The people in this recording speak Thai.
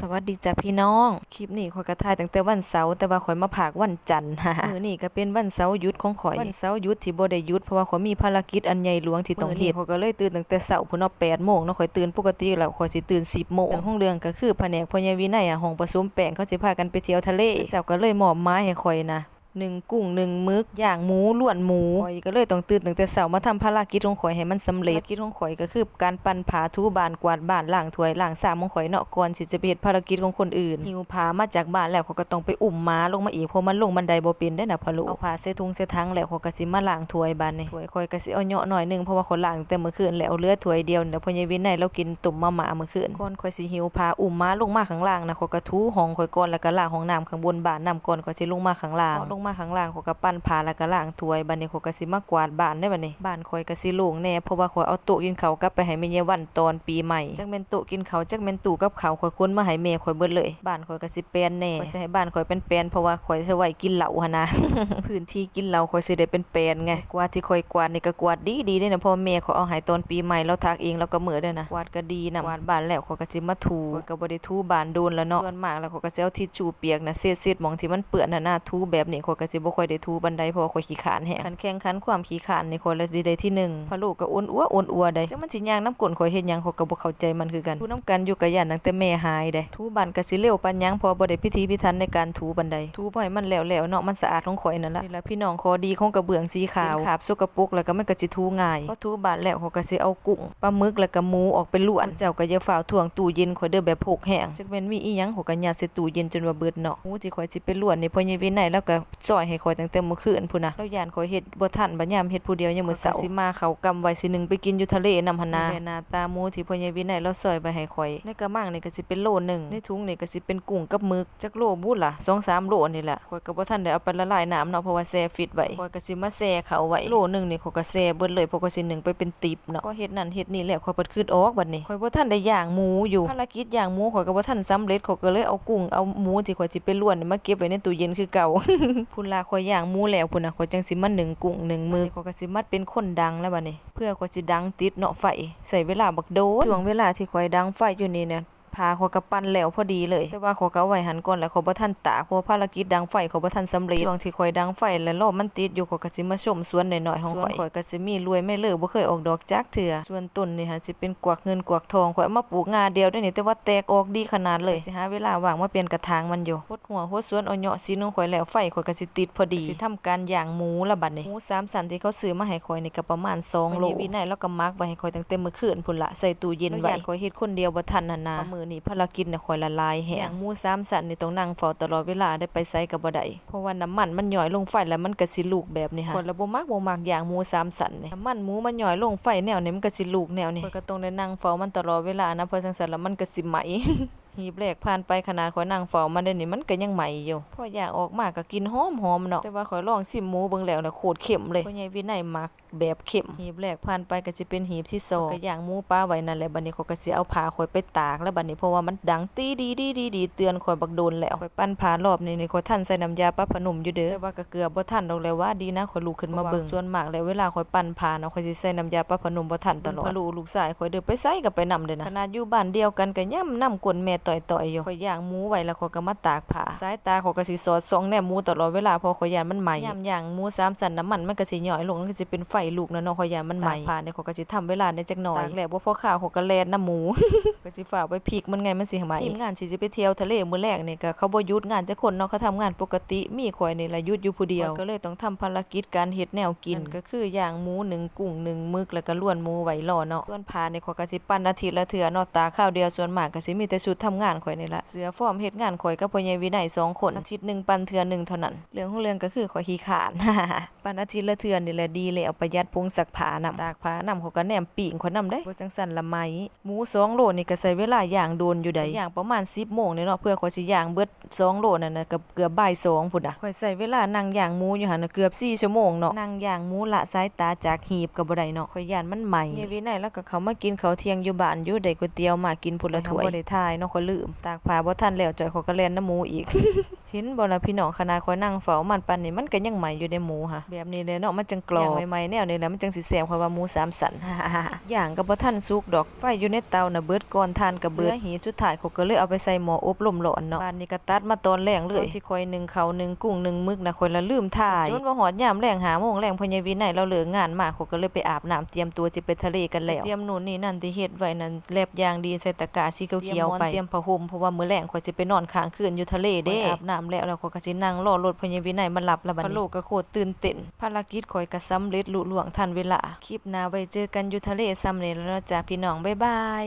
สวัสดีจ้ะพี่น้อง คลิปนี้ข่อยก็ถ่ายตั้งแต่วันเสาร์แต่ว่าข่อยมาพากวันจันทร์มื้อนี้ก็เป็นวันเสาร์หยุดของข่อยวันเสาร์หยุดที่บ่ได้หยุดเพราะว่าข่อยมีภารกิจอันใหญ่หลวงที่ต้องเฮ็ดข่อยก็เลยตื่นตั้งแต่เช้าพุ่นเนาะ8โมงเนาะข่อยตื่นปกติแล้วข่อยสิตื่น 10โมงห้องเรื่องก็คือแผนกพญาวินัยอะห้องผสมแป้งเขาสิพากันไปเที่ยวทะเลเจ้าก็เลยมอบหมายให้ข่อยนะ หนึ่งกุ้งหนึ่งมึกอย่างหมูล้วนหมูข่อยก็เลยต้องตื่นตั้งแต่เช้ามาทำภารกิจของข่อยให้มันสำเร็จภารกิจของข่อยก็คือการปั่นผาถูบานกวาดบ้านล้างถ้วยล้างชามของข่อยเนาะก่อนสิจะไปเฮ็ดภารกิจของคนอื่นหิวผามาจากบ้านแล้วเขาก็ต้องไปอุ้มม้าลงมาอีกเพราะมันลงบันไดบ่เป็นได้น่ะพะโลเอาผาใส่ถุงใส่ถังแล้วเขาก็สิมาล้างถ้วยบ้านนี่ถ้วยข่อยก็สิเอาเหยาะหน่อยหนึงเพราะว่าข่อยล้างแต่เมื่อคืนแล้วเหลือถ้วยเดียวแล้วพ่อใหญ่วินัยเรากินตุ่มมาม่าเมื่อคืนก่อนข่อยสิหิวผาอุ้มม้าลงมาข้างล่างนะข่อยก็ถูห้องข่อยก่อนแล้วก็ล้างห้องน้ำข้างบนบ้านน้ำก่อนข่อยสิลงมาข้างล่างลงมาข้างล่างข่อยก็ปั่นผาแล้วก็ล้างถ้วยบัดนี้ข่อยก็สิมากวาดบ้านได้บัดนี้ บ้านข่อยก็สิโล่งแน่เพราะว่าข่อยเอาโต๊ะกินข้าวกลับไปให้แม่ยายวันตอนปีใหม่จักแม่นโต๊ะกินข้าวจักแม่นตู้กับข้าวข่อยคนมาให้แม่ข่อยเบิดเลย บ้านข่อยก็สิแปลนแน่ข่อยสิให้บ้านข่อยเป็นแปลนเพราะว่าข่อยสิไว้กินเหล้าหั่นนะ พื้นที่กินเหล้าข่อยสิได้เป็นแปลนไงกวาดที่ข่อยกวาดนี่ก็กวาดดีดีๆเด้นะเพราะว่าแม่ข่อยเอาให้ตอนปีใหม่แล้วทักเองแล้วก็มื้อเด้อนะกวาดก็ดีนะกวาดบ้านแล้วข่อยก็สิมาถูข่อยก็บ่ได้ถูบ้านโดนแล้วเนาะส่วนมากแล้วขอยก็สิเอาทิชชู่เปียกนะเศษๆหม่องที่มันเปื้อนน่ะนะถูแบบนี้ขอยก็สิบ่ค่อยได้ถูบันไดเพราะว่าข่อยขี้คร้านแฮงคันแข่งขันความขี้คร้านนี่ข่อยลยสิได้ที่หนึ่งพะล้ก็อ้วนอัวอ้วนอัวได้จักมันสิย่างน้ำก้นข่อยเฮ็ดหยังข่อยก็บ่เข้าใจมันคือกันถูน้ำกันอยู่กับย่านตั้งแต่แม่หายได้ถูบ้านก็สิเร็วปานหยังพราะบ่ได้พิธีพิถันในการถูบันไดถูบ่ให้มันแล้วๆเนาะมันสะอาดของข่อยนั่นล่ะนี่ล่ะพี่น้องขอดีของกระเบื้องสีขาวขาบสกปรกแล้วก็มันก็สิถูง่ายพอถูบ้านแล้วเขาก็สิเอากุ้งปลาหมึกแล้วก็หมูออกไปลวนเจ้าก็อย่าฝ่าวถ่วงตู้เย็นข่อยเด้อแบบพกแห้งจักแม่นมีอีหยังเขาก็ยัดใส่ตู้เย็นจนว่าเบิดเนาะหมูที่ข่อยสิไปลวนนี่พ่อใหญ่วินัยแล้วก็ซอยให้ข่อยตั้งแต่เมื่อคืนพุ่นน่ะแล้วย่านข่อยเฮ็ดบ่ทันบัดยามเฮ็ดผู้เดียวยามมื้อเช้าสิมาเขากำไว้สิหนึงไปกินอยู่ทะเลนำหั่นนะหน้าตาหมูที่พ่อใหญ่วินัยเราซอยไว้ให้ข่อยในกระมังนี่ก็สิเป็นโลหนึงในถุงนี่ก็สิเป็นกุ้งกับหมึกจักโลบุล่ะ2-3โลนี่แหละข่อยก็บ่ทันได้เอาไปละลายน้ำเนาะเพราะว่าแช่ฟิตไว้ข่อยก็สิมาแช่เขาไว้โลหนึงนี่ข่อยก็แช่เบิดเลยเพราะก็สิหนึ่งไปเป็นติบเนาะพอเฮ็ดนั่นเฮ็ดนี่แล้วข่อยเปิดคืดออกบัดนี้ข่อยบ่ทันได้ย่างหมูอยู่ภารกิจย่างหมูข่อยก็บ่ทันสำเร็จข่อยก็เลยเอากุ้งเอาหมูที่ข่อยสิไปลวนนี่มาเก็บไว้ในตู้เย็นคือเก่าพุ่นลาข่อยย่างหมูแล้วพุ่นน่ะข่อยจังสิมานึ่งกุ้งนึ่งมือข่อยก็สิมาเป็นคนดังแล้วบัดนี้ เพื่อข่อยสิดังติดเนาะไฟใส่เวลาบักโดนช่วงเวลาที่ข่อยดังไฟอยู่นี่เนี่ย พาเขากระปั้นแล้วพอดีเลย แต่ว่าเขาก็เอาไว้หันก่อนแล้วเขาบ่ทันตากเพราะว่าภารกิจดังไฟเขาบ่ทันสำเร็จช่วงที่ข่อยดังไฟแล้วรอบมันติดอยู่เขาก็สิมาชมสวนหน่อยๆของข่อยสวนข่อยก็สิมีรวยไม่เลิกบ่เคยออกดอกจักเทื่อส่วนต้นนี่ฮะสิเป็นกวักเงินกวักทองข่อยเอามาปลูกงาเดียวได้นี่แต่ว่าแตกออกดีขนาดเลยสิหาเวลาว่างมาเปลี่ยนกระถางมันอยู่หดหัวหดสวนเอาเหยาะสีของข่อยแล้วไฟข่อยก็สิติดพอดีสิทำการย่างหมูละบัดนี้หมูสามสันที่เขาซื้อมาให้ข่อยนี่ก็ประมาณ2โลวินัยแล้วก็มักไว้ให้ข่อยตั้งแต่มื้อคืนพุ่นละใส่ตู้เย็นไว้ข่อยเฮ็ดคนเดียวบ่ทันนั่นนะมื้อนี้ภารกิจน่ะข่อยละลายแฮงหมูสามสันนี่ต้องนั่งเฝ้าตลอดเวลาได้ไปไสก็บ่ได้เพราะว่าน้ำมันมันย่อยลงไฟแล้วมันก็สิลูกแบบนี้ค่ะข่อยละบ่มักบ่มักย่างหมูสามสันนี่น้ำมันหมูมันย่อยลงไฟแนวนี้มันก็สิลูกแนวนี้ข่อยก็ต้องได้นั่งเฝ้ามันตลอดเวลานะเพราะจังซั่นแล้วมันก็สิไหมหีบแรกผ่านไปขนาดข่อยนั่งเฝ้ามันได้นี่มันก็ยังใหม่อยู่พออยากออกมาก็กินหอมๆเนาะแต่ว่าข่อยลองซิมหมูเบิ่งแล้วน่ะโคตรเค็มเลยพ่อใหญ่วินัยมัก แบบเค็มหีบแรกผ่านไปก็สิเป็นหีบที่สองก็ย่างหมูปลาไว้นั่นแหละบัดนี้ข่อยก็สิเอาผ้าข่อยไปตากแล้วบัดนี้เพราะว่ามันดังตีดีดีดีดีเตือนข่อยบักโดนแล้วข่อยปั้นผ้ารอบนี้นี่ข่อยทันใส่น้ำยาปลาพนุ่มอยู่เด้อแต่ว่าก็เกือบบ่ทันดอกแล้วว่าดีนะข่อยลุกขึ้นมาเบิ่งส่วนมากแล้วเวลาข่อยปั้นผ้าเนาะข่อยสิใส่น้ำยาปลาพนุ่มบ่ทันตลอดพะลูลูกชายข่อยเด้อไปไสก็ไปนำเด้อนะขนาดอยู่บ้านเดียวกันก็ย่ำนำกลนแม่ต่อยๆอยู่ข่อยย่างหมูไว้แล้วข่อยก็มาตากผ้าสายตาข่อยก็สิสอดส่องแนมหมูตลอดเวลาเพราะข่อยย่านมันไหม้ย่ำย่างหมูสามสันน้ำมันมันก็สิย่อยลงมันก็สิเป็นไฟลูกนะเนาะข่อยย่านมันไหม้ผ้าเนี่ยข่อยก็สิทำเวลาในจักหน่อยตากแล้วบ่พอข้าวข่อยก็แล่นน้ำหมูก็สิฝากไว้พริกมันไงมันสิไหม้ทีมงานสิจะไปเที่ยวทะเลมื้อแรกนี่ก็เขาบ่หยุดงานจักคนเนาะเขาทำงานปกติมีข่อยนี่ล่ะหยุดอยู่ผู้เดียวก็เลยต้องทำภารกิจการเฮ็ดแนวกินก็คือย่างหมูหนึ่งกุ้งหนึ่งมึกแล้วก็ล้วนหมูไว้รอเนาะส่วนผ้านี่ข่อยก็สิปั้นอาทิตย์ละเทื่อเนาะตากข้าวเดียวส่วนมากก็สิมีแต่ชุดทำงานข่อยนี่ล่ะเสื้อฟอร์มเฮ็ดงานข่อยกับพ่อใหญ่วินัยสองคนอาทิตย์หนึงปั้นเทื่อหนึงเท่านั้นเรื่องของเรื่องก็คือข่อยขี้ขลาดปั้นอาทิตย์ละเทื่อนี่แหละดีแล้วประหยัดผงซักผ้านำตากผ้านำเขาก็แนมปีงข่อยนำได้บ่จังซั่นละไหมหมูสองโลนี่ก็ใช้เวลาย่างโดนอยู่ได้ย่างประมาณ10โมงนี่เนาะเพื่อข่อยสิย่างเบิดสองโลนั่นน่ะก็เกือบบ่ายสองพุ่นน่ะข่อยใช้เวลานั่งย่างหมูอยู่หั่นน่ะเกือบ4ชั่วโมงเนาะนั่งย่างหมูละสายตาจากหีบก็บ่ได้เนาะข่อยย่านมันไหมยายวินัยแล้วก็เขามากินข้าวเที่ยงอยู่บ้านอยู่ได้ก๋วยเตี๋ยวมากินพุ่นละถ้วยบ่ได้ทายเนาะข่อยลืมตากผ้าบ่ทันแล้วจ่อยเขาก็แล่นน้ำหมูอีกเห็นบ่ล่ะพี่น้องขนาดข่อยนั่งเฝ้ามันปานนี้มันก็ยังใหม่อยู่ในหมูค่ะแบบนี้เลยเนาะมันจังกรอบใหม่ๆแนวนี้แหละมันจังสิแซ่บข่อยว่าหมูสามสันย่างก็บ่ทันสุกดอกไฟอยู่ในเตาน่ะเบิดก่อนทานก็เบิดหีสุดท้ายเขาก็เลยเอาไปใส่หม้ออบลมร้อนเนาะบ้านนี้ก็ตัดมาตอนแรงเลยที่ข่อยนึ่งข้าวนึ่งกุ้งนึ่งหมึกน่ะข่อยละลืมถ่ายจนว่าฮอดยามแรง5โมงแรงพ่อใหญ่วินัยเราเลิกงานมาเขาก็เลยไปอาบน้ำเตรียมตัวสิไปทะเลกันแล้วเตรียมนู่นนี่นั่นที่เฮ็ดไว้นั่นแลบยางดีใส่ตะกร้าสีเขียวๆไปเตรียมผ้าห่มเพราะว่ามื้อแรงข่อยสิไปนอนค้างคืนอยู่ทะเลเด้อาบน้ำแล้วแล้วข่อยก็สินั่งรอรถพ่อใหญ่วินัยมารับแล้วบัดนี้พะโลกก็โคตรตื่นเต้นภารกิจข่อยก็สำเร็จลุล่วงทันเวลา คลิปหน้าไว้เจอกันอยู่ทะเลซ้ำนี่แล้วเนาะจ้าพี่น้องบ๊ายบาย